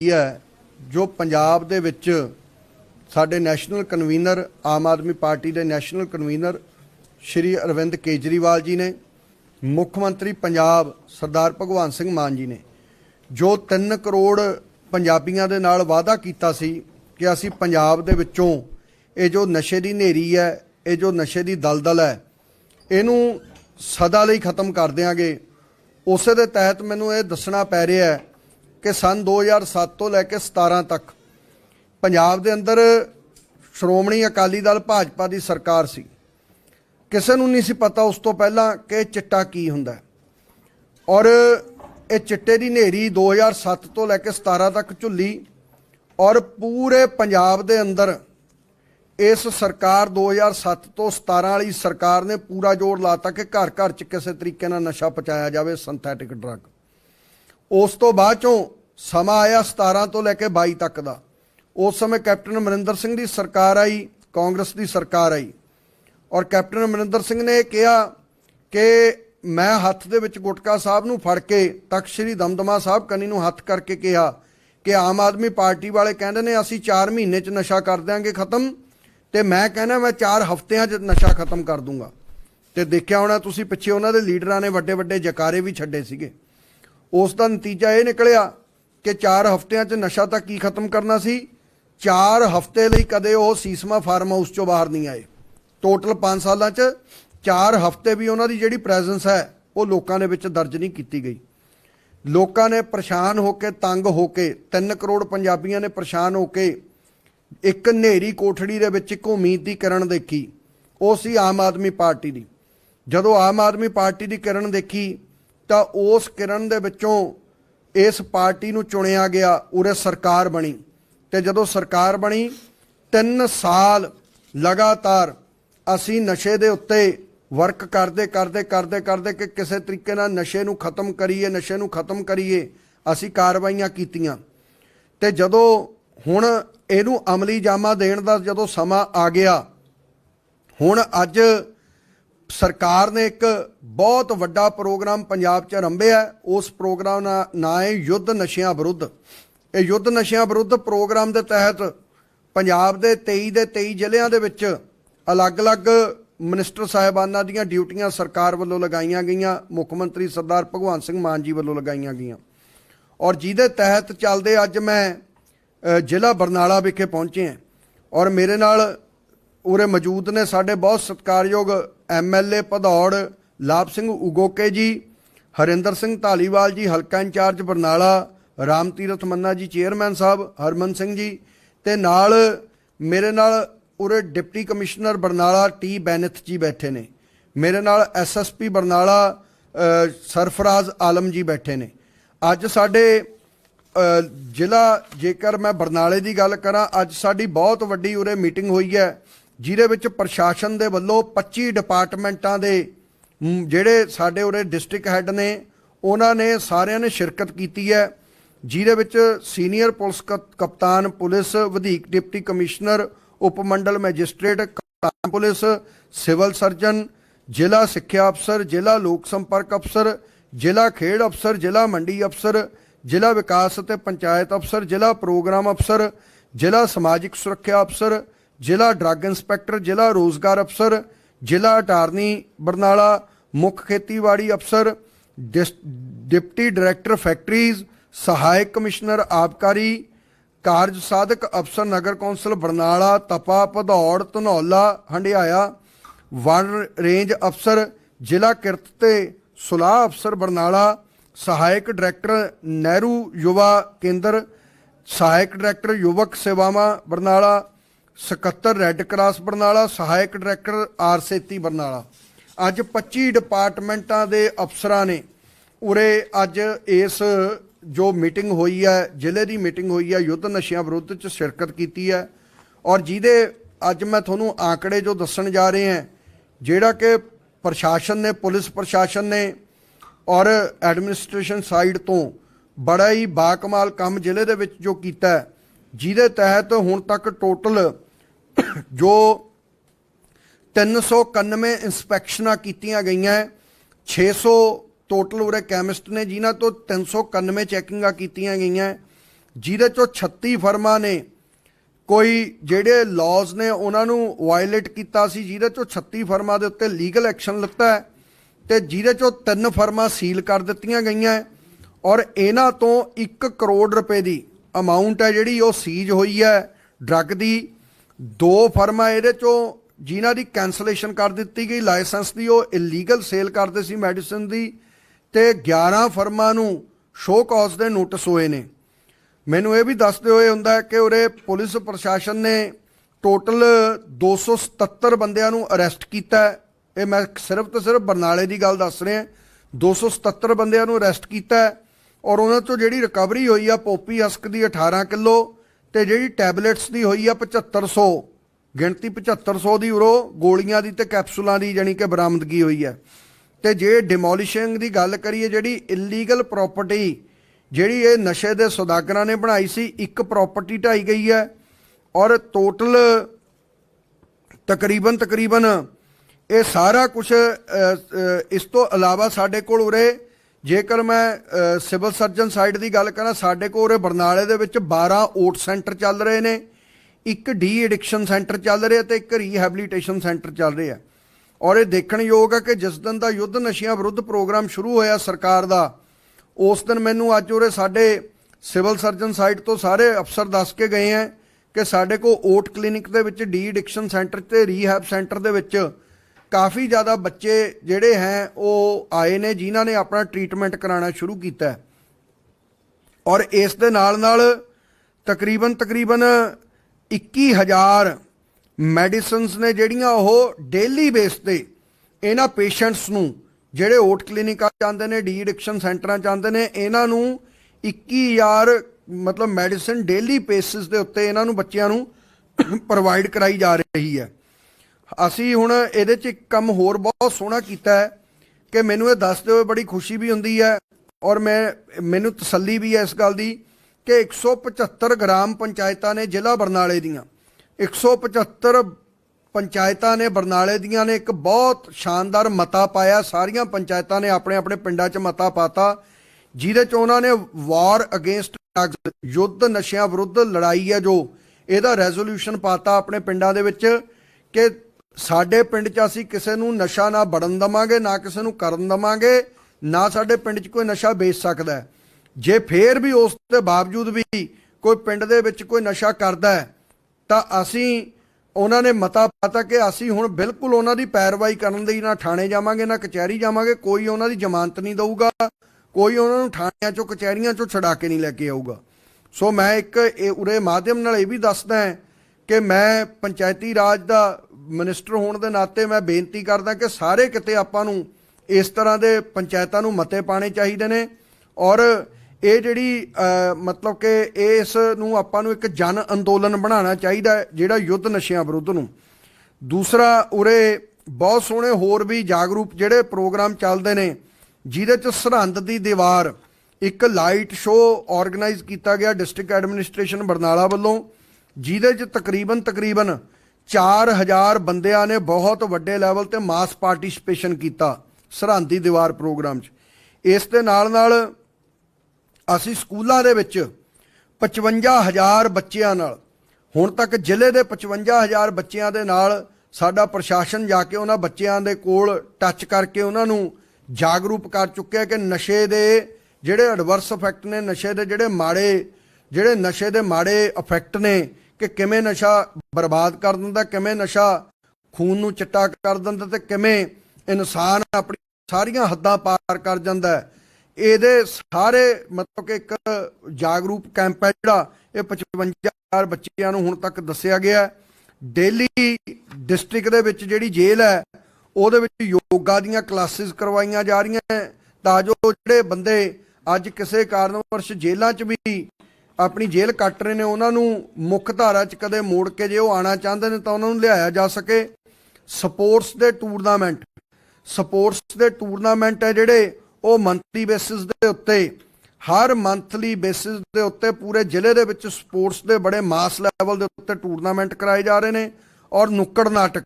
ਹੈ, ਜੋ ਪੰਜਾਬ ਦੇ ਵਿੱਚ ਸਾਡੇ national convener Aam Aadmi party ਦੇ ਨੈਸ਼ਨਲ ਕਨਵੀਨਰ ਸ਼੍ਰੀ ਅਰਵਿੰਦ ਕੇਜਰੀਵਾਲ ਜੀ ਨੇ, ਮੁੱਖ ਮੰਤਰੀ ਪੰਜਾਬ ਸਰਦਾਰ ਭਗਵੰਤ ਸਿੰਘ ਮਾਨ ਜੀ ਨੇ, ਜੋ 3 ਕਰੋੜ ਪੰਜਾਬੀਆਂ ਦੇ ਨਾਲ ਵਾਅਦਾ ਕੀਤਾ ਸੀ ਕਿ ਅਸੀਂ ਪੰਜਾਬ ਦੇ ਵਿੱਚੋਂ ਇਹ ਜੋ ਨਸ਼ੇ ਦੀ ਨੇਰੀ ਹੈ, ਇਹ ਜੋ ਨਸ਼ੇ ਦੀ ਦਲਦਲ ਹੈ, ਇਹਨੂੰ ਸਦਾ ਲਈ ਖਤਮ ਕਰ ਦਿਆਂਗੇ। ਉਸੇ ਦੇ ਤਹਿਤ ਮੈਨੂੰ ਇਹ ਦੱਸਣਾ ਪੈ ਰਿਹਾ ਹੈ ਕਿ ਸਨ 2007 ਤੋਂ ਲੈ ਕੇ 17 ਤੱਕ ਪੰਜਾਬ ਦੇ ਅੰਦਰ ਸ਼੍ਰੋਮਣੀ ਅਕਾਲੀ ਦਲ ਭਾਜਪਾ ਦੀ ਸਰਕਾਰ ਸੀ। ਕਿਸੇ ਨੂੰ ਨਹੀਂ ਸੀ ਪਤਾ ਉਸ ਤੋਂ ਪਹਿਲਾਂ ਕਿ ਚਿੱਟਾ ਕੀ ਹੁੰਦਾ ਔਰ ਇਹ ਚਿੱਟੇ ਦੀ ਨੇਰੀ 2007 ਤੋਂ ਲੈ ਕੇ 17 ਤੱਕ ਝੁੱਲੀ ਔਰ ਪੂਰੇ ਪੰਜਾਬ ਦੇ ਅੰਦਰ ਇਸ ਸਰਕਾਰ 2007 ਤੋਂ 17 ਵਾਲੀ ਸਰਕਾਰ ਨੇ ਪੂਰਾ ਜ਼ੋਰ ਲਾਤਾ ਕਿ ਘਰ ਘਰ ਚ ਕਿਸੇ ਤਰੀਕੇ ਨਾਲ ਨਸ਼ਾ ਪਹੁੰਚਾਇਆ ਜਾਵੇ ਸਿੰਥੈਟਿਕ ਡਰੱਗ ਉਸ ਤੋਂ ਬਾਅਦ ਚੋਂ ਸਮਾਂ ਆਇਆ 17 ਤੋਂ ਲੈ ਕੇ 22 ਤੱਕ ਦਾ। ਉਸ ਸਮੇਂ ਕੈਪਟਨ ਅਮਰਿੰਦਰ ਸਿੰਘ ਦੀ ਸਰਕਾਰ ਆਈ, ਕਾਂਗਰਸ ਦੀ ਸਰਕਾਰ ਆਈ। ਔਰ ਕੈਪਟਨ ਅਮਰਿੰਦਰ ਸਿੰਘ ਨੇ ਇਹ ਕਿਹਾ ਕਿ ਮੈਂ ਹੱਥ ਦੇ ਵਿੱਚ ਗੁਟਕਾ ਸਾਹਿਬ ਨੂੰ ਫੜ ਕੇ ਤਖਤ ਸ੍ਰੀ ਦਮਦਮਾ ਸਾਹਿਬ ਕੰਨੀ ਨੂੰ ਹੱਥ ਕਰਕੇ ਕਿਹਾ ਕਿ ਆਮ ਆਦਮੀ ਪਾਰਟੀ ਵਾਲੇ ਕਹਿੰਦੇ ਨੇ, ਅਸੀਂ 4 ਮਹੀਨੇ 'ਚ ਨਸ਼ਾ ਕਰ ਦਿਆਂਗੇ ਖਤਮ ਤੇ ਮੈਂ ਕਹਿੰਦਾ ਮੈਂ 4 ਹਫ਼ਤਿਆਂ 'ਚ ਨਸ਼ਾ ਖਤਮ ਕਰ ਦੂੰਗਾ। ਤੇ ਦੇਖਿਆ ਹੋਣਾ ਤੁਸੀਂ ਪਿੱਛੇ ਉਹਨਾਂ ਦੇ ਲੀਡਰਾਂ ਨੇ ਵੱਡੇ ਵੱਡੇ ਜਕਾਰੇ ਵੀ ਛੱਡੇ ਸੀਗੇ। ਉਸ ਦਾ ਨਤੀਜਾ ਇਹ ਨਿਕਲਿਆ ਕਿ 4 ਹਫ਼ਤਿਆਂ 'ਚ ਨਸ਼ਾ ਤਾਂ ਕੀ ਖਤਮ ਕਰਨਾ ਸੀ? 4 ਹਫ਼ਤੇ ਲਈ ਕਦੇ ਉਹ ਸੀਸਮਾ ਫਾਰਮ ਹਾਊਸ 'ਚੋਂ ਬਾਹਰ ਨਹੀਂ ਆਏ। ਟੋਟਲ 5 ਸਾਲਾਂ 'ਚ 4 ਹਫ਼ਤੇ ਵੀ ਉਹਨਾਂ ਦੀ ਜਿਹੜੀ ਪ੍ਰੈਜ਼ੈਂਸ ਹੈ, ਉਹ ਲੋਕਾਂ ਦੇ ਵਿੱਚ ਦਰਜ ਨਹੀਂ ਕੀਤੀ ਗਈ। ਲੋਕਾਂ ਨੇ ਪਰੇਸ਼ਾਨ ਹੋ ਕੇ, ਤੰਗ ਹੋ ਕੇ 3 ਕਰੋੜ ਪੰਜਾਬੀਆਂ ਨੇ ਪਰੇਸ਼ਾਨ ਹੋ ਕੇ ਇੱਕ ਹਨੇਰੀ ਕੋਠੜੀ ਦੇ ਵਿੱਚ ਇੱਕ ਉਮੀਦ ਦੀ ਕਿਰਨ ਦੇਖੀ। ਉਹ ਸੀ ਆਮ ਆਦਮੀ ਪਾਰਟੀ ਦੀ। ਜਦੋਂ ਆਮ ਆਦਮੀ ਪਾਰਟੀ ਦੀ ਕਿਰਨ ਦੇਖੀ, ਤਾਂ ਉਸ ਕਿਰਨ ਦੇ ਵਿੱਚੋਂ ਇਸ ਪਾਰਟੀ ਨੂੰ ਚੁਣਿਆ ਗਿਆ, ਉਰੇ ਸਰਕਾਰ ਬਣੀ। ਤੇ ਜਦੋਂ ਸਰਕਾਰ ਬਣੀ 3 ਸਾਲ ਲਗਾਤਾਰ ਅਸੀਂ ਨਸ਼ੇ ਦੇ ਉੱਤੇ ਵਰਕ ਕਰਦੇ ਕਰਦੇ ਕਰਦੇ ਕਰਦੇ ਕਿ ਕਿਸੇ ਤਰੀਕੇ ਨਾਲ ਨਸ਼ੇ ਨੂੰ ਖਤਮ ਕਰੀਏ, ਨਸ਼ੇ ਨੂੰ ਖਤਮ ਕਰੀਏ, ਅਸੀਂ ਕਾਰਵਾਈਆਂ ਕੀਤੀਆਂ। ਤੇ ਜਦੋਂ ਹੁਣ ਇਹਨੂੰ ਅਮਲੀ ਜਾਮਾ ਦੇਣ ਦਾ ਜਦੋਂ ਸਮਾਂ ਆ ਗਿਆ, ਹੁਣ ਅੱਜ ਸਰਕਾਰ ਨੇ ਇੱਕ ਬਹੁਤ ਵੱਡਾ ਪ੍ਰੋਗਰਾਮ ਪੰਜਾਬ 'ਚ ਆਰੰਭਿਆ ਉਸ ਪ੍ਰੋਗਰਾਮ ਦਾ ਨਾਂ ਹੈ ਯੁੱਧ ਨਸ਼ਿਆਂ ਵਿਰੁੱਧ। ਇਹ ਯੁੱਧ ਨਸ਼ਿਆਂ ਵਿਰੁੱਧ ਪ੍ਰੋਗਰਾਮ ਦੇ ਤਹਿਤ ਪੰਜਾਬ ਦੇ 23 ਦੇ 23 ਜ਼ਿਲ੍ਹਿਆਂ ਦੇ ਵਿੱਚ ਅਲੱਗ-ਅਲੱਗ ਮਿਨਿਸਟਰ ਸਾਹਿਬਾਨਾਂ ਦੀਆਂ ਡਿਊਟੀਆਂ ਸਰਕਾਰ ਵੱਲੋਂ ਲਗਾਈਆਂ ਗਈਆਂ। ਮੁੱਖ ਮੰਤਰੀ ਸਰਦਾਰ ਭਗਵੰਤ ਸਿੰਘ ਮਾਨ ਜੀ ਵੱਲੋਂ ਲਗਾਈਆਂ ਗਈਆਂ। ਔਰ ਜਿਹਦੇ ਤਹਿਤ ਚੱਲਦੇ ਅੱਜ ਮੈਂ ਜ਼ਿਲ੍ਹਾ ਬਰਨਾਲਾ ਵਿਖੇ ਪਹੁੰਚੇ ਹਾਂ। ਔਰ ਮੇਰੇ ਨਾਲ ਉਰੇ ਮੌਜੂਦ ਨੇ ਸਾਡੇ ਬਹੁਤ ਸਤਿਕਾਰਯੋਗ ਐਮਐਲਏ ਭਦੌੜ, ਲਾਭ ਸਿੰਘ ਉਗੋਕੇ ਜੀ, ਹਰਿੰਦਰ ਸਿੰਘ ਢਾਲੀਵਾਲ ਜੀ, ਹਲਕਾ ਇੰਚਾਰਜ ਬਰਨਾਲਾ, ਰਾਮ ਤੀਰਥ ਮੰਨਾ ਜੀ, ਚੇਅਰਮੈਨ ਸਾਹਿਬ, ਹਰਮਨ ਸਿੰਘ ਜੀ ਤੇ ਨਾਲ ਮੇਰੇ ਨਾਲ ਉਰੇ deputy commissioner Barnala T Benith ji ਬੈਠੇ ਨੇ। ਮੇਰੇ ਨਾਲ ਐਸਐਸਪੀ ਬਰਨਾਲਾ ਸਰਫਰਾਜ਼ ਆਲਮ ਜੀ ਬੈਠੇ ਨੇ। ਅੱਜ ਸਾਡੇ ਜ਼ਿਲ੍ਹਾ, ਜੇਕਰ ਮੈਂ ਬਰਨਾਲੇ ਦੀ ਗੱਲ ਕਰਾਂ, ਅੱਜ ਸਾਡੀ ਬਹੁਤ ਵੱਡੀ ਉਰੇ ਮੀਟਿੰਗ ਹੋਈ ਹੈ। ਜਿਹਦੇ ਵਿੱਚ ਪ੍ਰਸ਼ਾਸਨ ਦੇ ਵੱਲੋਂ 25 ਡਿਪਾਰਟਮੈਂਟਾਂ ਦੇ ਜਿਹੜੇ ਸਾਡੇ ਉਰੇ ਡਿਸਟ੍ਰਿਕਟ ਹੈੱਡ ਨੇ, ਉਹਨਾਂ ਨੇ ਸਾਰਿਆਂ ਨੇ ਸ਼ਿਰਕਤ ਕੀਤੀ ਹੈ, ਜਿਹਦੇ ਵਿੱਚ ਸੀਨੀਅਰ ਪੁਲਿਸ ਕ- ਕਪਤਾਨ ਪੁਲਿਸ, ਵਧੀਕ ਡਿਪਟੀ ਕਮਿਸ਼ਨਰ ਉਪ ਮੰਡਲ ਮੈਜਿਸਟ੍ਰੇਟ, ਕਪਤਾਨ ਪੁਲਿਸ, ਸਿਵਲ ਸਰਜਨ, ਜ਼ਿਲ੍ਹਾ ਸਿੱਖਿਆ ਅਫਸਰ, ਜ਼ਿਲ੍ਹਾ ਲੋਕ ਸੰਪਰਕ ਅਫਸਰ, ਜ਼ਿਲ੍ਹਾ ਖੇਡ ਅਫਸਰ, ਜ਼ਿਲ੍ਹਾ ਮੰਡੀ ਅਫਸਰ, ਜ਼ਿਲ੍ਹਾ ਵਿਕਾਸ ਅਤੇ ਪੰਚਾਇਤ ਅਫਸਰ, ਜ਼ਿਲ੍ਹਾ ਪ੍ਰੋਗਰਾਮ ਅਫਸਰ, ਜ਼ਿਲ੍ਹਾ ਸਮਾਜਿਕ ਸੁਰੱਖਿਆ ਅਫਸਰ ਜ਼ਿਲ੍ਹਾ ਡਰੱਗ ਇੰਸਪੈਕਟਰ, ਜ਼ਿਲ੍ਹਾ ਰੋਜ਼ਗਾਰ ਅਫਸਰ, ਜ਼ਿਲ੍ਹਾ ਅਟਾਰਨੀ ਬਰਨਾਲਾ, ਮੁੱਖ ਖੇਤੀਬਾੜੀ ਅਫਸਰ, ਡਿਸ- ਡਿਪਟੀ ਡਾਇਰੈਕਟਰ ਫੈਕਟਰੀਜ਼, ਸਹਾਇਕ ਕਮਿਸ਼ਨਰ ਆਬਕਾਰੀ, ਕਾਰਜ ਸਾਧਕ ਅਫਸਰ ਨਗਰ ਕੌਂਸਲ ਬਰਨਾਲਾ, ਤਪਾ, ਭਦੌੜ, ਧਨੌਲਾ, ਹੰਡਿਆਇਆ ਵਨ ਰੇਂਜ ਅਫਸਰ, ਜ਼ਿਲ੍ਹਾ ਕਿਰਤ ਤੇ ਸੁਲਾਹ ਅਫਸਰ ਬਰਨਾਲਾ, ਸਹਾਇਕ ਡਾਇਰੈਕਟਰ ਨਹਿਰੂ ਯੁਵਾ ਕੇਂਦਰ, ਸਹਾਇਕ ਡਾਇਰੈਕਟਰ ਯੁਵਕ ਸੇਵਾਵਾਂ ਬਰਨਾਲਾ ਸਕੱਤਰ ਰੈੱਡ ਕਰਾਸ ਬਰਨਾਲਾ, ਸਹਾਇਕ ਡਾਇਰੈਕਟਰ ਆਰ ਸੇਤੀ ਬਰਨਾਲਾ। ਅੱਜ 25 ਡਿਪਾਰਟਮੈਂਟਾਂ ਦੇ ਅਫਸਰਾਂ ਨੇ ਉਰੇ ਅੱਜ ਇਸ ਜੋ ਮੀਟਿੰਗ ਹੋਈ ਹੈ, ਜ਼ਿਲ੍ਹੇ ਦੀ ਮੀਟਿੰਗ ਹੋਈ ਹੈ, ਯੁੱਧ ਨਸ਼ਿਆਂ ਵਿਰੁੱਧ ਚ ਸ਼ਿਰਕਤ ਕੀਤੀ ਹੈ। ਔਰ ਜਿਹਦੇ ਅੱਜ ਮੈਂ ਤੁਹਾਨੂੰ ਆંકੜੇ ਜੋ ਦੱਸਣ ਜਾ ਰਹੇ ਹਾਂ, ਜਿਹੜਾ ਕਿ ਪ੍ਰਸ਼ਾਸਨ ਨੇ, ਪੁਲਿਸ ਪ੍ਰਸ਼ਾਸਨ ਨੇ ਔਰ ਐਡਮਿਨਿਸਟ੍ਰੇਸ਼ਨ ਸਾਈਡ ਤੋਂ ਬੜਾ ਹੀ ਬਾਕਮਾਲ ਕੰਮ ਜ਼ਿਲ੍ਹੇ ਦੇ ਵਿੱਚ ਜੋ ਕੀਤਾ ਜਿਹਦੇ ਤਹਿਤ ਹੁਣ ਤੱਕ ਟੋਟਲ ਜੋ 391 ਇਨਸਪੈਕਸ਼ਨਾਂ ਕੀਤੀਆਂ ਗਈਆਂ ਹੈ। 600 ਟੋਟਲ ਉਰੇ ਕੈਮਿਸਟ ਨੇ, ਜਿਨ੍ਹਾਂ ਤੋਂ 391 ਚੈਕਿੰਗਾਂ ਕੀਤੀਆਂ ਗਈਆਂ, ਜਿਹਦੇ ਚੋਂ 36 ਫਰਮਾਂ ਨੇ, ਕੋਈ ਜਿਹੜੇ ਲਾਜ਼ ਨੇ, ਉਹਨਾਂ ਨੂੰ ਵਾਇਲੇਟ ਕੀਤਾ ਸੀ, ਜਿਹਦੇ ਚੋਂ 36 ਫਰਮਾਂ ਦੇ ਉੱਤੇ ਲੀਗਲ ਐਕਸ਼ਨ ਲਿੱਤਾ ਹੈ, ਤੇ ਜਿਹਦੇ ਚੋਂ ਤਿੰਨ ਫਰਮਾਂ ਸੀਲ ਕਰ ਦਿੱਤੀਆਂ ਗਈਆਂ, ਔਰ ਇਹਨਾਂ ਤੋਂ 1 ਕਰੋੜ ਰੁਪਏ ਦੀ ਅਮਾਉਂਟ ਹੈ ਜਿਹੜੀ ਉਹ ਸੀਜ਼ ਹੋਈ ਹੈ ਡਰੱਗ ਦੀ ਦੋ ਫਰਮਾਂ ਇਹਦੇ ਚੋਂ, ਜਿਨ੍ਹਾਂ ਦੀ ਕੈਂਸਲੇਸ਼ਨ ਕਰ ਦਿੱਤੀ ਗਈ ਲਾਇਸੈਂਸ ਦੀ, ਉਹ ਇਲੀਗਲ ਸੇਲ ਕਰਦੇ ਸੀ ਮੈਡੀਸਿਨ ਦੀ, ਤੇ 11 ਫਰਮਾਂ ਨੂੰ ਸ਼ੋਅ ਕਾਜ਼ ਦੇ ਨੋਟਿਸ ਹੋਏ ਨੇ। ਮੈਨੂੰ ਇਹ ਵੀ ਦੱਸਦੇ ਹੋਏ ਹੁੰਦਾ ਕਿ ਉਰੇ ਪੁਲਿਸ ਪ੍ਰਸ਼ਾਸਨ ਨੇ ਟੋਟਲ 277 ਬੰਦਿਆਂ ਨੂੰ ਅਰੈਸਟ ਕੀਤਾ ਇਹ ਮੈਂ ਸਿਰਫ ਤੇ ਸਿਰਫ ਬਰਨਾਲੇ ਦੀ ਗੱਲ ਦੱਸ ਰਿਹਾ 277 ਬੰਦਿਆਂ ਨੂੰ ਅਰੈਸਟ ਕੀਤਾ ਔਰ ਉਹਨਾਂ ਤੋਂ ਜਿਹੜੀ ਰਿਕਵਰੀ ਹੋਈ ਆ, ਪੋਪੀ ਹਸਕ ਦੀ 18 ਕਿਲੋ ਤੇ ਜਿਹੜੀ ਟੈਬਲੇਟਸ ਦੀ ਹੋਈ ਆ 7500 ਗਿਣਤੀ 7500 ਦੀ ਉਰੋ, ਗੋਲੀਆਂ ਦੀ ਤੇ ਕੈਪਸੂਲਾਂ ਦੀ ਜਾਨੀ ਕਿ ਬਰਾਮਦਗੀ ਹੋਈ ਹੈ ਤੇ ਜੇ ਡਿਮੋਲਿਸ਼ਿੰਗ ਦੀ ਗੱਲ ਕਰੀਏ, ਜਿਹੜੀ ਇਲੀਗਲ ਪ੍ਰਾਪਰਟੀ ਜਿਹੜੀ ਇਹ ਨਸ਼ੇ ਦੇ ਸੌਦਾਗਰਾਂ ਨੇ ਬਣਾਈ ਸੀ, ਇੱਕ ਪ੍ਰਾਪਰਟੀ ਢਾਈ ਗਈ ਹੈ ਔਰ ਟੋਟਲ ਤਕਰੀਬਨ ਤਕਰੀਬਨ ਇਹ ਸਾਰਾ ਕੁਝ ਇਸ ਤੋਂ ਇਲਾਵਾ ਸਾਡੇ ਕੋਲ ਉਰੇ ਜੇਕਰ ਮੈਂ ਸਿਵਲ ਸਰਜਨ ਸਾਈਡ ਦੀ ਗੱਲ ਕਰਾਂ, ਸਾਡੇ ਕੋਲ ਉਰੇ ਬਰਨਾਲੇ ਦੇ ਵਿੱਚ 12 ਓਟ ਸੈਂਟਰ ਚੱਲ ਰਹੇ ਨੇ, ਇੱਕ ਡੀ ਐਡਿਕਸ਼ਨ ਸੈਂਟਰ ਚੱਲ ਰਿਹਾ ਤੇ ਇੱਕ ਰੀਹੈਬਿਲਿਟੇਸ਼ਨ ਸੈਂਟਰ ਚੱਲ ਰਿਹਾ। ਔਰ ਇਹ ਦੇਖਣ ਯੋਗ ਹੈ ਕਿ ਜਿਸ ਦਿਨ ਦਾ ਯੁੱਧ ਨਸ਼ਿਆਂ ਵਿਰੁੱਧ ਪ੍ਰੋਗਰਾਮ ਸ਼ੁਰੂ ਹੋਇਆ ਸਰਕਾਰ ਦਾ, ਉਸ ਦਿਨ ਮੈਨੂੰ ਅੱਜ ਉਰੇ ਸਾਡੇ ਸਿਵਲ ਸਰਜਨ ਸਾਈਡ ਤੋਂ ਸਾਰੇ ਅਫਸਰ ਦੱਸ ਕੇ ਗਏ ਹੈ ਕਿ ਸਾਡੇ ਕੋਲ ਓਟ ਕਲੀਨਿਕ ਦੇ ਵਿੱਚ ਡੀ ਐਡਿਕਸ਼ਨ ਸੈਂਟਰ ਤੇ ਰੀਹੈਬ ਸੈਂਟਰ ਦੇ ਵਿੱਚ ਕਾਫੀ ਜ਼ਿਆਦਾ ਬੱਚੇ ਜਿਹੜੇ ਹੈ, ਉਹ ਆਏ ਨੇ, ਜਿਨ੍ਹਾਂ ਨੇ ਆਪਣਾ ਟ੍ਰੀਟਮੈਂਟ ਕਰਾਉਣਾ ਸ਼ੁਰੂ ਕੀਤਾ ਔਰ ਇਸ ਦੇ ਨਾਲ ਨਾਲ ਤਕਰੀਬਨ ਤਕਰੀਬਨ 21000 ਮੈਡੀਸਿਨਸ ਨੇ ਜਿਹੜੀਆਂ ਉਹ ਡੇਲੀ ਬੇਸ ਤੇ ਇਹਨਾਂ ਪੇਸ਼ੈਂਟਸ ਨੂੰ, ਜਿਹੜੇ ਓਟ ਕਲੀਨਿਕਾਂ ਜਾਂਦੇ ਨੇ ਡੀ ਐਡਿਕਸ਼ਨ ਸੈਂਟਰਾਂ ਜਾਂਦੇ ਨੇ, ਇਹਨਾਂ ਨੂੰ 21000 ਮਤਲਬ ਮੈਡੀਸਿਨ ਡੇਲੀ ਬੇਸਿਸ ਦੇ ਉੱਤੇ ਇਹਨਾਂ ਨੂੰ ਬੱਚਿਆਂ ਨੂੰ ਪ੍ਰੋਵਾਈਡ ਕਰਾਈ ਜਾ ਰਹੀ ਹੈ। ਅਸੀਂ ਹੁਣ ਇਹਦੇ 'ਚ ਇੱਕ ਕੰਮ ਹੋਰ ਬਹੁਤ ਸੋਹਣਾ ਕੀਤਾ ਹੈ ਕਿ ਮੈਨੂੰ ਇਹ ਦੱਸਦੇ ਹੋਏ ਬੜੀ ਖੁਸ਼ੀ ਵੀ ਹੁੰਦੀ ਹੈ ਔਰ ਮੈਂ, ਮੈਨੂੰ ਤਸੱਲੀ ਵੀ ਹੈ ਇਸ ਗੱਲ ਦੀ ਕਿ 175 ਗ੍ਰਾਮ ਪੰਚਾਇਤਾਂ ਨੇ ਜ਼ਿਲ੍ਹਾ ਬਰਨਾਲੇ ਦੀਆਂ 175 ਪੰਚਾਇਤਾਂ ਨੇ ਬਰਨਾਲੇ ਦੀਆਂ ਨੇ ਇੱਕ ਬਹੁਤ ਸ਼ਾਨਦਾਰ ਮਤਾ ਪਾਇਆ, ਸਾਰੀਆਂ ਪੰਚਾਇਤਾਂ ਨੇ ਆਪਣੇ ਆਪਣੇ ਪਿੰਡਾਂ 'ਚ ਮਤਾ ਪਾਤਾ, ਜਿਹਦੇ 'ਚ ਉਹਨਾਂ ਨੇ ਵਾਰ ਅਗੇਂਸਟ ਡਰੱਗਸ ਯੁੱਧ ਨਸ਼ਿਆਂ ਵਿਰੁੱਧ ਲੜਾਈ ਹੈ ਜੋ, ਇਹਦਾ ਰੈਜ਼ੋਲੂਸ਼ਨ ਪਾਤਾ ਆਪਣੇ ਪਿੰਡਾਂ ਦੇ ਵਿੱਚ ਕਿ ਸਾਡੇ ਪਿੰਡ 'ਚ ਅਸੀਂ ਕਿਸੇ ਨੂੰ ਨਸ਼ਾ ਨਾ ਬੜਨ ਦਵਾਂਗੇ, ਨਾ ਕਿਸੇ ਨੂੰ ਕਰਨ ਦਵਾਂਗੇ, ਨਾ ਸਾਡੇ ਪਿੰਡ 'ਚ ਕੋਈ ਨਸ਼ਾ ਵੇਚ ਸਕਦਾ ਜੇ ਫੇਰ ਵੀ ਉਸ ਦੇ ਬਾਵਜੂਦ ਵੀ ਕੋਈ ਪਿੰਡ ਦੇ ਵਿੱਚ ਕੋਈ ਨਸ਼ਾ ਕਰਦਾ ਹੈ, ਤਾਂ ਅਸੀਂ ਉਹਨਾਂ ਨੇ ਮਤਾ ਪਾਤਾ ਕਿ ਅਸੀਂ ਹੁਣ ਬਿਲਕੁਲ ਉਹਨਾਂ ਦੀ ਪੈਰਵਾਈ ਕਰਨ ਲਈ ਨਾ ਥਾਣੇ ਜਾਵਾਂਗੇ, ਨਾ ਕਚਹਿਰੀ ਜਾਵਾਂਗੇ, ਕੋਈ ਉਹਨਾਂ ਦੀ ਜ਼ਮਾਨਤ ਨਹੀਂ ਦਊਗਾ, ਕੋਈ ਉਹਨਾਂ ਨੂੰ ਥਾਣਿਆਂ ਚੋਂ, ਕਚਹਿਰੀਆਂ ਚੋਂ ਛਡਾ ਕੇ ਨਹੀਂ ਲੈ ਕੇ ਆਊਗਾ। ਸੋ ਮੈਂ ਇੱਕ ਇਹ ਉਰੇ ਮਾਧਿਅਮ ਨਾਲ ਇਹ ਵੀ ਦੱਸਦਾ ਹਾਂ ਕਿ ਮੈਂ ਪੰਚਾਇਤੀ ਰਾਜ ਦਾ ਮਿਨਿਸਟਰ ਹੋਣ ਦੇ ਨਾਤੇ ਮੈਂ ਬੇਨਤੀ ਕਰਦਾ ਕਿ ਸਾਰੇ ਕਿਤੇ ਆਪਾਂ ਨੂੰ ਇਸ ਤਰ੍ਹਾਂ ਦੇ ਪੰਚਾਇਤਾਂ ਨੂੰ ਮਤੇ ਪਾਣੇ ਚਾਹੀਦੇ ਨੇ ਔਰ ਇਹ ਜਿਹੜੀ ਮਤਲਬ ਕਿ ਇਸ ਨੂੰ ਆਪਾਂ ਨੂੰ ਇੱਕ ਜਨ ਅੰਦੋਲਨ ਬਣਾਉਣਾ ਚਾਹੀਦਾ ਜਿਹੜਾ ਯੁੱਧ ਨਸ਼ਿਆਂ ਵਿਰੁੱਧ ਨੂੰ। ਦੂਸਰਾ, ਉਰੇ ਬਹੁਤ ਸੋਹਣੇ ਹੋਰ ਵੀ ਜਾਗਰੂਕ ਜਿਹੜੇ ਪ੍ਰੋਗਰਾਮ ਚੱਲਦੇ ਨੇ, ਜਿਹਦੇ ਚ ਸਰਹੰਦ ਦੀ ਦੀਵਾਰ ਇੱਕ ਲਾਈਟ ਸ਼ੋਅ ਆਰਗੇਨਾਈਜ਼ ਕੀਤਾ ਗਿਆ ਡਿਸਟ੍ਰਿਕਟ ਐਡਮਿਨਿਸਟ੍ਰੇਸ਼ਨ ਬਰਨਾਲਾ ਵੱਲੋਂ। ਜਿਹਦੇ ਚ ਤਕਰੀਬਨ ਤਕਰੀਬਨ 4000 ਬੰਦਿਆਂ ਨੇ ਬਹੁਤ ਵੱਡੇ ਲੈਵਲ ਤੇ ਮਾਸ ਪਾਰਟਿਸਿਪੇਸ਼ਨ ਕੀਤਾ ਸਰਹੰਦੀ ਦੀਵਾਰ ਪ੍ਰੋਗਰਾਮ 'ਚ। ਇਸ ਦੇ ਨਾਲ ਨਾਲ ਅਸੀਂ ਸਕੂਲਾਂ ਦੇ ਵਿੱਚ 55000 ਬੱਚਿਆਂ ਨਾਲ, ਹੁਣ ਤੱਕ ਜ਼ਿਲ੍ਹੇ ਦੇ 55000 ਬੱਚਿਆਂ ਦੇ ਨਾਲ ਸਾਡਾ ਪ੍ਰਸ਼ਾਸਨ ਜਾ ਕੇ ਉਹਨਾਂ ਬੱਚਿਆਂ ਦੇ ਕੋਲ ਟੱਚ ਕਰਕੇ ਉਹਨਾਂ ਨੂੰ ਜਾਗਰੂਕ ਕਰ ਚੁੱਕਿਆ ਕਿ ਨਸ਼ੇ ਦੇ ਜਿਹੜੇ ਐਡਵਰਸ ਇਫੈਕਟ ਨੇ, ਨਸ਼ੇ ਦੇ ਜਿਹੜੇ ਮਾੜੇ, ਜਿਹੜੇ ਨਸ਼ੇ ਦੇ ਮਾੜੇ ਇਫੈਕਟ ਨੇ ਕਿ ਕਿਵੇਂ ਨਸ਼ਾ ਬਰਬਾਦ ਕਰ ਦਿੰਦਾ, ਕਿਵੇਂ ਨਸ਼ਾ ਖੂਨ ਨੂੰ ਚਿੱਟਾ ਕਰ ਦਿੰਦਾ ਤੇ ਕਿਵੇਂ ਇਨਸਾਨ ਆਪਣੀ ਸਾਰੀਆਂ ਹੱਦਾਂ ਪਾਰ ਕਰ ਜਾਂਦਾ ਇਹਦੇ ਸਾਰੇ ਮਤਲਬ ਕਿ ਇੱਕ ਜਾਗਰੂਕ ਕੈਂਪ ਹੈ ਜਿਹੜਾ ਇਹ 55000 ਬੱਚਿਆਂ ਨੂੰ ਹੁਣ ਤੱਕ ਦੱਸਿਆ ਗਿਆ ਡੇਲੀ ਡਿਸਟ੍ਰਿਕਟ ਦੇ ਵਿੱਚ ਜਿਹੜੀ ਜੇਲ੍ਹ ਹੈ, ਉਹਦੇ ਵਿੱਚ ਯੋਗਾ ਦੀਆਂ ਕਲਾਸਿਸ ਕਰਵਾਈਆਂ ਜਾ ਰਹੀਆਂ ਤਾਂ ਜੋ ਜਿਹੜੇ ਬੰਦੇ ਅੱਜ ਕਿਸੇ ਕਾਰਨ ਵਰਸ਼ ਜੇਲ੍ਹਾਂ 'ਚ ਵੀ ਆਪਣੀ ਜੇਲ੍ਹ ਕੱਟ ਰਹੇ ਨੇ, ਉਹਨਾਂ ਨੂੰ ਮੁੱਖ ਧਾਰਾ 'ਚ ਕਦੇ ਮੋੜ ਕੇ ਜੇ ਉਹ ਆਣਾ ਚਾਹੁੰਦੇ ਨੇ ਤਾਂ ਉਹਨਾਂ ਨੂੰ ਲਿਆਇਆ ਜਾ ਸਕੇ। ਸਪੋਰਟਸ ਦੇ ਟੂਰਨਾਮੈਂਟ। ਸਪੋਰਟਸ ਦੇ ਟੂਰਨਾਮੈਂਟ ਹੈ ਜਿਹੜੇ ਉਹ ਮੰਥਲੀ ਬੇਸਿਸ ਦੇ ਉੱਤੇ, ਹਰ ਮੰਥਲੀ ਬੇਸਿਸ ਦੇ ਉੱਤੇ ਪੂਰੇ ਜ਼ਿਲ੍ਹੇ ਦੇ ਵਿੱਚ ਸਪੋਰਟਸ ਦੇ ਬੜੇ ਮਾਸ ਲੈਵਲ ਦੇ ਉੱਤੇ ਟੂਰਨਾਮੈਂਟ ਕਰਾਏ ਜਾ ਰਹੇ ਨੇ ਔਰ ਨੁੱਕੜ ਨਾਟਕ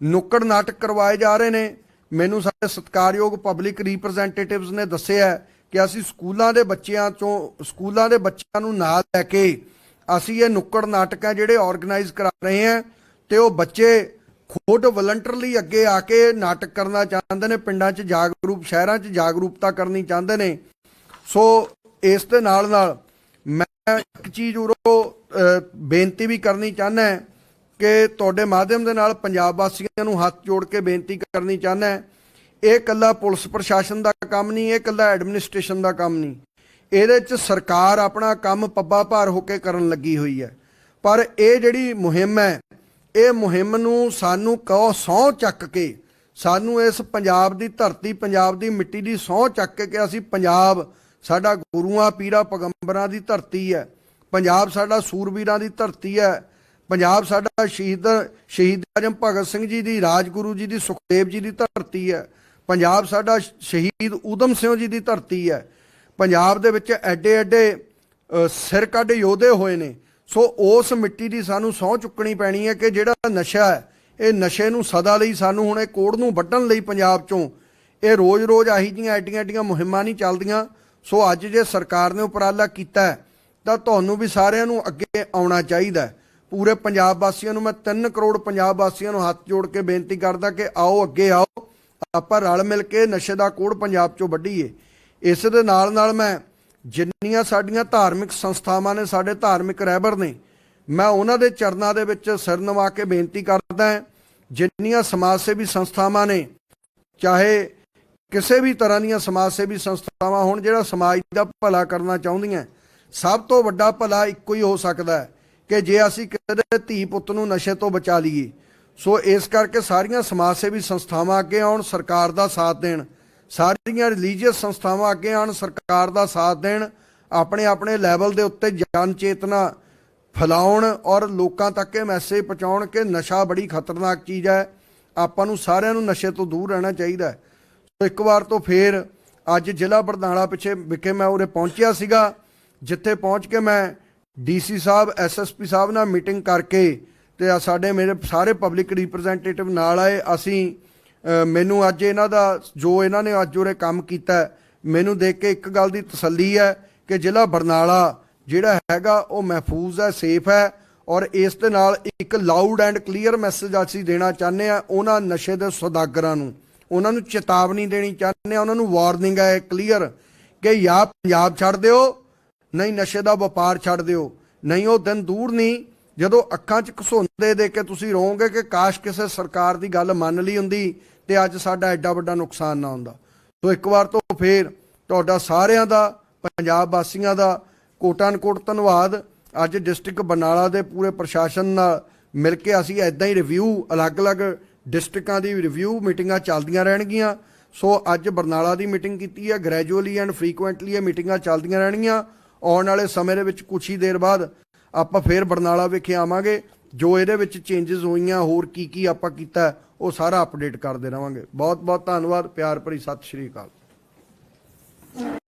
ਨੁੱਕੜ ਨਾਟਕ ਕਰਵਾਏ ਜਾ ਰਹੇ ਨੇ। ਮੈਨੂੰ ਸਾਡੇ ਸਤਿਕਾਰਯੋਗ ਪਬਲਿਕ ਰਿਪਰੈਜ਼ੈਂਟੇਟਿਵਸ ਨੇ ਦੱਸਿਆ ਕਿ ਅਸੀਂ ਸਕੂਲਾਂ ਦੇ ਬੱਚਿਆਂ ਚੋਂ, ਸਕੂਲਾਂ ਦੇ ਬੱਚਿਆਂ ਨੂੰ ਨਾਲ ਲੈ ਕੇ ਅਸੀਂ ਇਹ ਨੁੱਕੜ ਨਾਟਕ ਹੈ ਜਿਹੜੇ ਆਰਗੇਨਾਈਜ਼ ਕਰਾ ਰਹੇ ਹਾਂ ਤੇ ਉਹ ਬੱਚੇ ਖੁਦ ਵਲੰਟਰਲੀ ਅੱਗੇ ਆ ਕੇ ਨਾਟਕ ਕਰਨਾ ਚਾਹੁੰਦੇ ਨੇ, ਪਿੰਡਾਂ 'ਚ ਜਾਗਰੂਕ, ਸ਼ਹਿਰਾਂ 'ਚ ਜਾਗਰੂਕਤਾ ਕਰਨੀ ਚਾਹੁੰਦੇ ਨੇ। ਸੋ ਇਸ ਦੇ ਨਾਲ ਨਾਲ ਮੈਂ ਇੱਕ ਚੀਜ਼ ਉਰੋ ਬੇਨਤੀ ਵੀ ਕਰਨੀ ਚਾਹੁੰਦਾ ਕਿ ਤੁਹਾਡੇ ਮਾਧਿਅਮ ਦੇ ਨਾਲ ਪੰਜਾਬ ਵਾਸੀਆਂ ਨੂੰ ਹੱਥ ਜੋੜ ਕੇ ਬੇਨਤੀ ਕਰਨੀ ਚਾਹੁੰਦਾ ਇਹ ਕੱਲਾ ਪੁਲਿਸ ਪ੍ਰਸ਼ਾਸਨ ਦਾ ਕੰਮ ਨਹੀਂ, ਇਹ ਕੱਲਾ ਐਡਮਿਨਿਸਟ੍ਰੇਸ਼ਨ ਦਾ ਕੰਮ ਨਹੀਂ। ਇਹਦੇ 'ਚ ਸਰਕਾਰ ਆਪਣਾ ਕੰਮ ਪੱਬਾ ਭਾਰ ਹੋ ਕੇ ਕਰਨ ਲੱਗੀ ਹੋਈ ਹੈ। ਪਰ ਇਹ ਜਿਹੜੀ ਮੁਹਿੰਮ ਹੈ, ਇਹ ਮੁਹਿੰਮ ਨੂੰ ਸਾਨੂੰ ਕਹੋ ਸਹੁੰ ਚੱਕ ਕੇ, ਸਾਨੂੰ ਇਸ ਪੰਜਾਬ ਦੀ ਧਰਤੀ, ਪੰਜਾਬ ਦੀ ਮਿੱਟੀ ਦੀ ਸਹੁੰ ਚੱਕ ਕੇ ਕਿ ਅਸੀਂ ਪੰਜਾਬ ਸਾਡਾ ਗੁਰੂਆਂ, ਪੀਰਾਂ, ਪੈਗੰਬਰਾਂ ਦੀ ਧਰਤੀ ਹੈ। ਪੰਜਾਬ ਸਾਡਾ ਸੂਰਬੀਰਾਂ ਦੀ ਧਰਤੀ ਹੈ। ਪੰਜਾਬ ਸਾਡਾ ਸ਼ਹੀਦ ਸ਼ਹੀਦ ਆਜਮ ਭਗਤ ਸਿੰਘ ਜੀ ਦੀ, ਰਾਜਗੁਰੂ ਜੀ ਦੀ, ਸੁਖਦੇਵ ਜੀ ਦੀ ਧਰਤੀ ਹੈ। ਪੰਜਾਬ ਸਾਡਾ ਸ਼ਹੀਦ ਊਧਮ ਸਿੰਘ ਜੀ ਦੀ ਧਰਤੀ ਹੈ। ਪੰਜਾਬ ਦੇ ਵਿੱਚ ਐਡੇ ਐਡੇ ਸਿਰ ਕੱਢ ਯੋਧੇ ਹੋਏ ਨੇ। ਸੋ ਉਸ ਮਿੱਟੀ ਦੀ ਸਾਨੂੰ ਸਹੁੰ ਚੁੱਕਣੀ ਪੈਣੀ ਹੈ ਕਿ ਜਿਹੜਾ ਨਸ਼ਾ ਹੈ, ਇਹ ਨਸ਼ੇ ਨੂੰ ਸਦਾ ਲਈ ਸਾਨੂੰ ਹੁਣ ਇਹ ਕੋੜ ਨੂੰ ਵੱਢਣ ਲਈ ਪੰਜਾਬ ਚੋਂ ਇਹ ਰੋਜ਼-ਰੋਜ਼ ਆਹੀ ਜੀਆਂ ਐਡੀਆਂ ਐਡੀਆਂ ਮੁਹਿੰਮਾਂ ਨਹੀਂ ਚੱਲਦੀਆਂ। ਸੋ ਅੱਜ ਜੇ ਸਰਕਾਰ ਨੇ ਉਪਰਾਲਾ ਕੀਤਾ ਤਾਂ ਤੁਹਾਨੂੰ ਵੀ ਸਾਰਿਆਂ ਨੂੰ ਅੱਗੇ ਆਉਣਾ ਚਾਹੀਦਾ ਪੂਰੇ ਪੰਜਾਬ ਵਾਸੀਆਂ ਨੂੰ ਮੈਂ 3 ਕਰੋੜ ਪੰਜਾਬ ਵਾਸੀਆਂ ਨੂੰ ਹੱਥ ਜੋੜ ਕੇ ਬੇਨਤੀ ਕਰਦਾ ਕਿ ਆਓ, ਅੱਗੇ ਆਓ। ਆਪਾਂ ਰਲ ਮਿਲ ਕੇ ਨਸ਼ੇ ਦਾ ਕੋੜ ਪੰਜਾਬ ਚੋਂ ਵੱਢੀਏ। ਇਸ ਦੇ ਨਾਲ ਨਾਲ ਮੈਂ ਜਿੰਨੀਆਂ ਸਾਡੀਆਂ ਧਾਰਮਿਕ ਸੰਸਥਾਵਾਂ ਨੇ, ਸਾਡੇ ਧਾਰਮਿਕ ਰਹਿਬਰ ਨੇ, ਮੈਂ ਉਹਨਾਂ ਦੇ ਚਰਨਾਂ ਦੇ ਵਿੱਚ ਸਿਰ ਨਵਾ ਕੇ ਬੇਨਤੀ ਕਰਦਾ ਹਾਂ, ਜਿੰਨੀਆਂ ਸਮਾਜ ਸੇਵੀ ਸੰਸਥਾਵਾਂ ਨੇ, ਚਾਹੇ ਕਿਸੇ ਵੀ ਤਰ੍ਹਾਂ ਦੀਆਂ ਸਮਾਜ ਸੇਵੀ ਸੰਸਥਾਵਾਂ ਹੋਣ, ਜਿਹੜਾ ਸਮਾਜ ਦਾ ਭਲਾ ਕਰਨਾ ਚਾਹੁੰਦੀਆਂ, ਸਭ ਤੋਂ ਵੱਡਾ ਭਲਾ ਇੱਕੋ ਹੀ ਹੋ ਸਕਦਾ ਹੈ ਕਿ ਜੇ ਅਸੀਂ ਕਿਸੇ ਦੇ ਧੀ ਪੁੱਤ ਨੂੰ ਨਸ਼ੇ ਤੋਂ ਬਚਾ ਲਈਏ ਸੋ ਇਸ ਕਰਕੇ ਸਾਰੀਆਂ ਸਮਾਜ ਸੇਵੀ ਸੰਸਥਾਵਾਂ ਅੱਗੇ ਆਉਣ, ਸਰਕਾਰ ਦਾ ਸਾਥ ਦੇਣ। ਸਾਰੀਆਂ ਰਿਲੀਜੀਅਸ ਸੰਸਥਾਵਾਂ ਅੱਗੇ ਆਉਣ, ਸਰਕਾਰ ਦਾ ਸਾਥ ਦੇਣ, ਆਪਣੇ ਆਪਣੇ ਲੈਵਲ ਦੇ ਉੱਤੇ ਜਨ ਚੇਤਨਾ ਫੈਲਾਉਣ ਔਰ ਲੋਕਾਂ ਤੱਕ ਇਹ ਮੈਸੇਜ ਪਹੁੰਚਾਉਣ ਕਿ ਨਸ਼ਾ ਬੜੀ ਖਤਰਨਾਕ ਚੀਜ਼ ਹੈ। ਆਪਾਂ ਨੂੰ ਸਾਰਿਆਂ ਨੂੰ ਨਸ਼ੇ ਤੋਂ ਦੂਰ ਰਹਿਣਾ ਚਾਹੀਦਾ ਹੈ। ਸੋ ਇੱਕ ਵਾਰ ਤੋਂ ਫੇਰ ਅੱਜ ਜ਼ਿਲ੍ਹਾ ਬਰਨਾਲਾ ਪਿੱਛੇ ਵਿਖੇ ਮੈਂ ਉਰੇ ਪਹੁੰਚਿਆ ਸੀਗਾ, ਜਿੱਥੇ ਪਹੁੰਚ ਕੇ ਮੈਂ ਡੀਸੀ ਸਾਹਿਬ ਐਸਐਸਪੀ ਸਾਹਿਬ ਨਾਲ ਮੀਟਿੰਗ ਕਰਕੇ ਤੇ ਆ ਸਾਡੇ ਮੇਰੇ ਸਾਰੇ ਪਬਲਿਕ ਰਿਪਰੈਜ਼ੈਂਟੇਟਿਵ ਨਾਲ ਆਏ। ਅਸੀਂ ਮੈਨੂੰ ਅੱਜ ਇਹਨਾਂ ਦਾ, ਜੋ ਇਹਨਾਂ ਨੇ ਅੱਜ ਉਰੇ ਕੰਮ ਕੀਤਾ, ਮੈਨੂੰ ਦੇਖ ਕੇ ਇੱਕ ਗੱਲ ਦੀ ਤਸੱਲੀ ਹੈ ਕਿ ਜ਼ਿਲ੍ਹਾ ਬਰਨਾਲਾ ਜਿਹੜਾ ਹੈਗਾ, ਉਹ ਮਹਿਫੂਜ਼ ਹੈ ਸੇਫ ਹੈ ਔਰ ਇਸ ਦੇ ਨਾਲ ਇੱਕ ਲਾਊਡ ਐਂਡ ਕਲੀਅਰ ਮੈਸੇਜ ਅਸੀਂ ਦੇਣਾ ਚਾਹੁੰਦੇ ਆ ਉਹਨਾਂ ਨਸ਼ੇ ਦੇ ਸੌਦਾਗਰਾਂ ਨੂੰ। ਉਹਨਾਂ ਨੂੰ ਚੇਤਾਵਨੀ ਦੇਣੀ ਚਾਹੁੰਦੇ ਆ ਉਹਨਾਂ ਨੂੰ ਵਾਰਨਿੰਗ ਹੈ ਕਲੀਅਰ ਕਿ ਜਾਂ ਪੰਜਾਬ ਛੱਡ ਦਿਓ, ਨਹੀਂ ਨਸ਼ੇ ਦਾ ਵਪਾਰ ਛੱਡ ਦਿਓ। ਨਹੀਂ, ਉਹ ਦਿਨ ਦੂਰ ਨਹੀਂ ਜਦੋਂ ਅੱਖਾਂ 'ਚ ਘਸੁੰਦੇ ਦੇ ਕੇ ਤੁਸੀਂ ਰੋਵੋਗੇ ਕਿ ਕਾਸ਼ ਕਿਸੇ ਸਰਕਾਰ ਦੀ ਗੱਲ ਮੰਨ ਲਈ ਹੁੰਦੀ ਤੇ ਅੱਜ ਸਾਡਾ ਐਡਾ ਵੱਡਾ ਨੁਕਸਾਨ ਨਾ ਹੁੰਦਾ। ਸੋ ਇੱਕ ਵਾਰ ਤੋਂ ਫੇਰ ਤੁਹਾਡਾ ਸਾਰਿਆਂ ਦਾ, ਪੰਜਾਬ ਵਾਸੀਆਂ ਦਾ ਕੋਟਾਨ ਕੋਟ ਧੰਨਵਾਦ। ਅੱਜ ਡਿਸਟ੍ਰਿਕਟ ਬਰਨਾਲਾ ਦੇ ਪੂਰੇ ਪ੍ਰਸ਼ਾਸਨ ਨਾਲ ਮਿਲ ਕੇ ਅਸੀਂ ਐਦਾਂ ਹੀ ਰਿਵਿਊ ਅਲੱਗ-ਅਲੱਗ ਡਿਸਟ੍ਰਿਕਾਂ ਦੀ ਰਿਵਿਊ ਮੀਟਿੰਗਾਂ ਚੱਲਦੀਆਂ ਰਹਿਣਗੀਆਂ। ਸੋ ਅੱਜ ਬਰਨਾਲਾ ਦੀ ਮੀਟਿੰਗ ਕੀਤੀ ਹੈ ਗ੍ਰੈਜੂਅਲੀ ਐਂਡ ਫ੍ਰੀਕੁਐਂਟਲੀ ਇਹ ਮੀਟਿੰਗਾਂ ਚੱਲਦੀਆਂ ਰਹਿਣਗੀਆਂ। ਆਉਣ ਵਾਲੇ ਸਮੇਂ ਦੇ ਵਿੱਚ ਕੁਛ ਹੀ ਦੇਰ ਬਾਅਦ ਆਪਾਂ ਫੇਰ ਬਰਨਾਲਾ ਵਿਖੇ ਆਵਾਂਗੇ, ਜੋ ਇਹਦੇ ਵਿੱਚ ਚੇਂਜਸ ਹੋਈਆਂ, ਹੋਰ ਕੀ ਕੀ ਆਪਾਂ ਕੀਤਾ, ਉਹ ਸਾਰਾ ਅਪਡੇਟ ਕਰਦੇ ਰਵਾਂਗੇ। ਬਹੁਤ ਬਹੁਤ ਧੰਨਵਾਦ, ਪਿਆਰ ਭਰੀ ਸਤਿ ਸ਼੍ਰੀ ਅਕਾਲ।